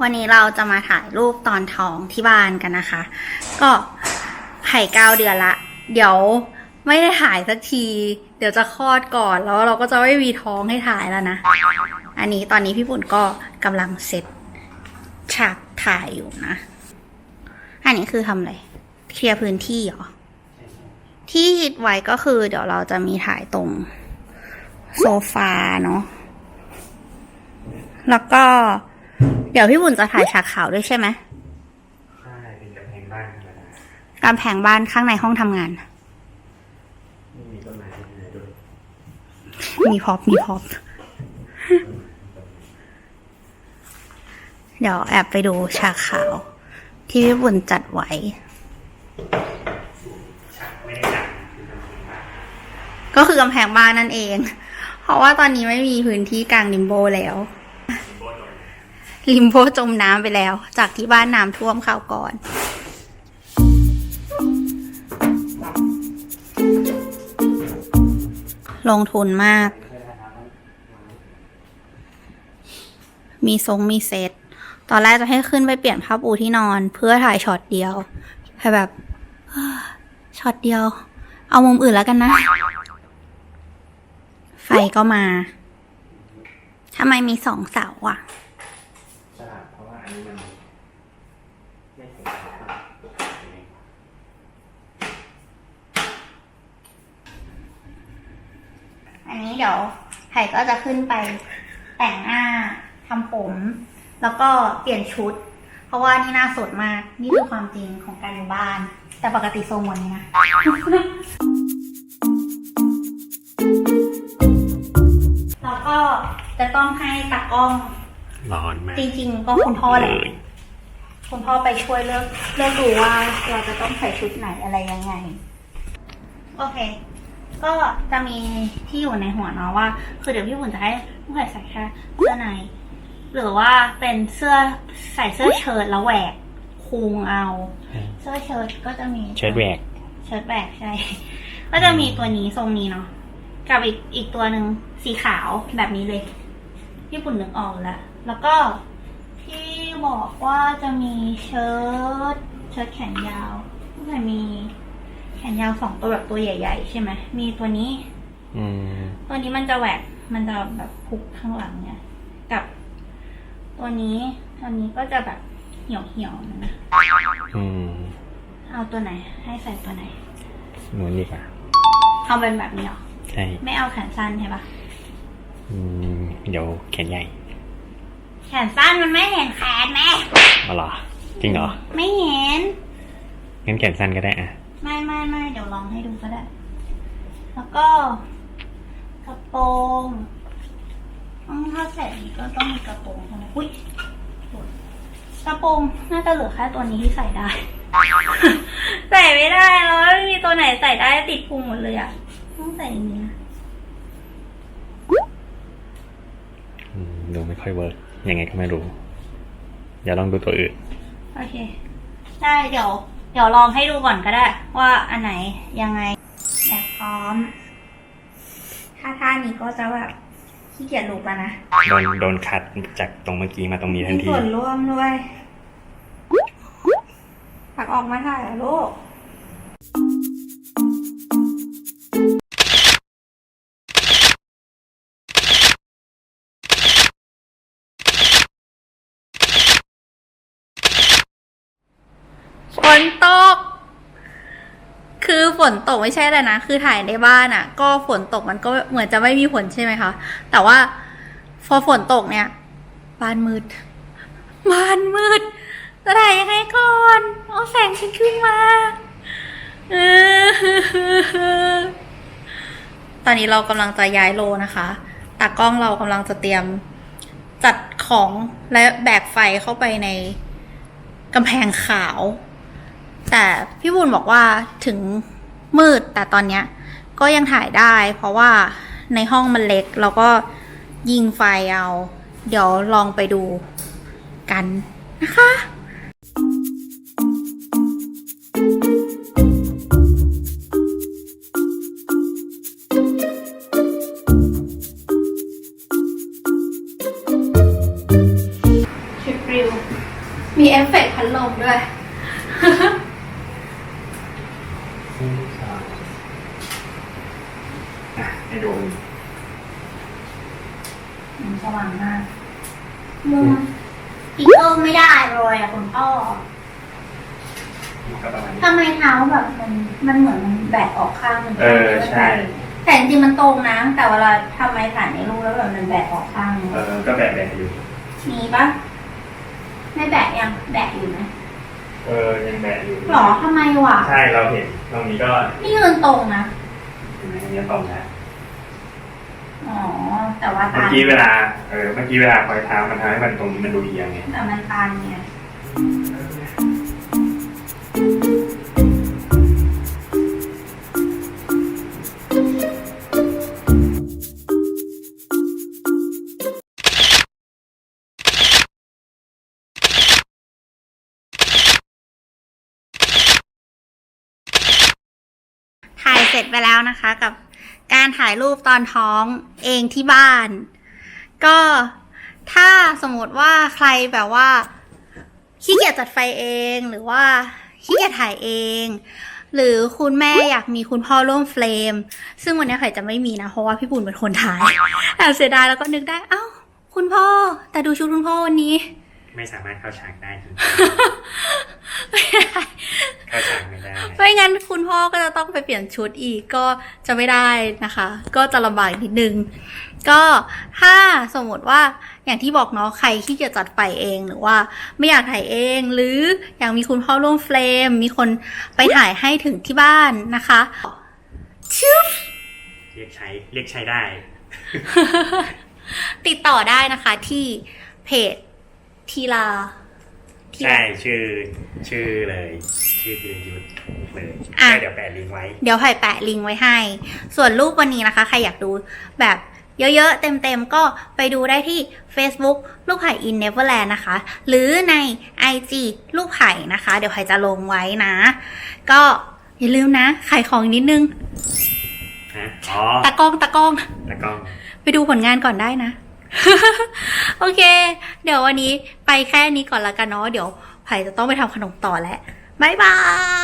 วันนี้เราจะมาถ่ายรูปตอนท้องที่บ้านกันนะคะ ก็ไข่เก้าเดือนละ เดี๋ยวไม่ได้ถ่ายสักที เดี๋ยวจะคลอดก่อนแล้วเราก็จะไม่มีท้องให้ถ่ายแล้วนะ อันนี้ตอนนี้พี่ปุ่นก็กำลังเซตฉากถ่ายอยู่นะ อันนี้คือทำอะไรเคลียร์พื้นที่เหรอ ที่คิดไว้ก็คือ เดี๋ยวเราจะมีถ่ายตรงโซฟาเนาะแล้วก็ เดี๋ยวพี่บุญจะถ่ายฉากขาวด้วยใช่ไหมใช่เป็นกำแพงบ้านธรรมดากำแพงบ้านข้างในห้องทำงาน ไม่มีต้นไม้ที่ไหนด้วยมีพร็อพมีพร็อพเดี๋ยวแอบไปดูฉากขาว ที่พี่บุญจัดไว้ฉากไม่ได้จัดคือกำแพงบ้านก็คือกำแพงบ้านนั่นเอง เพราะว่าตอนนี้ไม่มีพื้นที่กลางริมโบแล้วโบนเลย ริมโบจมน้ำไปแล้ว จากที่บ้านน้ำท่วมข่าวก่อน ลงทุนมาก มีทรงมีเซตตอนแรกจะให้ขึ้นไปเปลี่ยนผ้าปูที่นอน เพื่อถ่ายช็อตเดียวให้แบบช็อตเดียว เอามุมอื่นแล้วกันนะ ไฟก็มาทำไมมีสองเสาอะ ใช่เพราะว่าอันนี้มันไม่ถึงครับ อันนี้ เดี๋ยวไผ่ก็จะขึ้นไปแต่งหน้าทำผม แล้วก็เปลี่ยนชุด เพราะว่านี่หน้าสดมากนี่คือความจริงของการอยู่บ้าน แต่ปกติทรงวันนี้นะแล้วก็จะต้องให้ตากล้อง ร้อนมากจริงๆ ก็คุณพ่อแหละเลยคุณพ่อไปช่วยเลือกเลือกดูว่าเราจะต้องใส่ชุดไหนอะไรยังไง โอเค ก็จะมีที่อยู่ในหัวเนาะว่า คือเดี๋ยวพี่บุญจะให้ลูกไข่ใส่แค่เสื้อใน หรือว่าเป็นเสื้อใส่เสื้อเชิ้ตแล้วแหวกคุงเอา เสื้อเชิ้ตก็จะมีเชิดแหวกเชิ้ตแหวกใช่ ก็จะมีตัวนี้ทรงนี้เนาะกับอีกอีกตัวหนึ่งสีขาวแบบนี้เลยพี่ปุ่นนึกออกแล้ว แล้วก็ที่บอกว่าจะมีเชิ้ตเชิ้ตแขนยาวก็จะมีแขนยาวสองตัวแบบตัวใหญ่ ๆ ใช่ไหมมีตัวนี้ อืม ตัวนี้มันจะแหวกมันจะแบบพุกข้างหลังเนี่ย กับ ตัวนี้ตัวนี้ก็จะแบบเหี่ยวเหี่ยวๆหน่อยนะอืมเอาตัวไหน ให้ใส่ตัวไหน หนูนี่ค่ะเอาเป็นแบบนี้เหรอใช่ ไม่เอาแขนสั้นใช่ปะอืม เดี๋ยวแขนใหญ่แขนสั้นมันไม่เห็นแขนแม่เอาเหรอจริงเหรอ ไม่เห็น งั้นแขนสั้นก็ได้อะ ไม่ไม่ไม่เดี๋ยวลองให้ดูก็ได้ แล้วก็กระโปรงต้องถ้าใส่นี้ก็ต้องมีกระโปรงใช่ไหมอุ้ยกระโปรงน่าจะเหลือแค่ตัวนี้ที่ใส่ได้ ใส่ไม่ได้แล้วไม่มีตัวไหนใส่ได้ติดพุงหมดเลยอะต้องใส่อย่างนี้นะอืมดูไม่ค่อยเวิร์กยังไงก็ไม่รู้เดี๋ยวลองดูตัวอื่น โอเค ได้เดี๋ยว เดี๋ยวลองให้ดูก่อนก็ได้ ว่าอันไหนยังไงแบบพร้อม ถ้าท่านี้ก็จะแบบขี้เกียจลุกแล้วนะ โดนโดนคัดจากตรงเมื่อกี้มาตรงนี้ทันมีที ส่วนร่วมด้วยผักออกมาถ่ายเหรอลูก ฝนตกไม่ใช่เลยนะ คือถ่ายในบ้านอะ่ะ ก็ฝนตกมันก็เหมือนจะไม่มีฝนใช่ไหมคะ แต่ว่าพอฝนตกเนี่ยบ้านมืดบ้านมืดจะถ่ายยังไงก่อนเอาแสงฉันขึ้นมาตอนนี้เรากำลังจะย้ายโลนะคะตากล้องเรากำลังจะเตรียมจัดของและแบกไฟเข้าไปในกำแพงขาว แต่พี่บุญบอกว่าถึง มืด แต่ตอนเนี้ยก็ยังถ่ายได้ เพราะว่าในห้องมันเล็ก เราก็ยิงไฟเอา เดี๋ยวลองไปดูกันนะคะ ให้ดูอืมสว่างมากมัวอีกเอิมไม่ได้เลยอะคุณพ่อก็ประมาณนี้ ทำไมเท้าแบบมันมันเหมือนมันแบกออกข้างหนึงเออใช่ แต่จริงๆมันตรงนะแต่เวลาทำไมถ่ายในรูปแล้วแบบมันแบกออกข้างหนึงเออก็แบบแบบอยู่ มีปะไม่แบกยังแบกอยู่ไหม เออยังแบบอยู่หรอทำไมวะใช่เราเห็นตรงนี้ก็นี่ยืนตรงนะเห็นไหมเนี่ยตรงนะอ๋อแต่ว่าเมื่อตากี้เวลาเออเมื่อกี้เวลาปล่อยเท้ามันทำให้มันตรงนี้มันดูเอียงไงแต่มันตันไงถ่าย เสร็จไปแล้วนะคะ กับการถ่ายรูปตอนท้องเองที่บ้าน ก็ถ้าสมมติว่าใครแบบว่าขี้เกียจจัดไฟเองหรือว่าขี้เกียจถ่ายเอง หรือคุณแม่อยากมีคุณพ่อร่วมเฟรม ซึ่งวันนี้ไข่จะไม่มีนะ เพราะว่าพี่ปุ่นเป็นคนถ่ายแอบเสียดายแล้วก็นึกได้ เอ้า คุณพ่อ แต่ดูชุดคุณพ่อวันนี้ ไม่สามารถเข้าฉากได้จริง ไม่ได้ เข้าฉากไม่ได้ ไม่งั้นคุณ พ่อก็จะต้องไปเปลี่ยนชุดอีกก็จะไม่ได้นะคะ ก็จะลำบากนิดนึง ก็ถ้าสมมติว่าอย่างที่บอกเนาะใครที่จะจัดไฟเองหรือว่าไม่อยากถ่ายเอง หรืออยากมีคุณพ่อร่วมเฟรม มีคนไปถ่ายให้ถึงที่บ้านนะคะชึบเรียกใช้เรียกใช้ได้ ติดต่อได้นะคะที่เพจทีลาทีลาใช่ชื่อ ชื่อเลย ชื่อธีรยุทธเลยอะเดี๋ยวแปะลิงก์ไว้ เดี๋ยวไผ่แปะลิงก์ไว้ให้ ส่วนรูปวันนี้นะคะ ใครอยากดูแบบเยอะๆ เต็มๆ ก็ไปดูได้ที่ Facebook ลูกไผ่ in Neverland นะคะ หรือใน IG ลูกไผ่นะคะ เดี๋ยวไผ่จะลงไว้นะ ก็อย่าลืมนะ ขายของอีกนิดนึง ฮะ อ๋อตากล้องตากล้อง แล้วก็ไปดูผลงานก่อนได้นะ โอเค เดี๋ยววันนี้ไปแค่นี้ก่อนละกันเนาะ เดี๋ยวไผ่จะต้องไปทำขนมต่อแล้ว บ๊ายบาย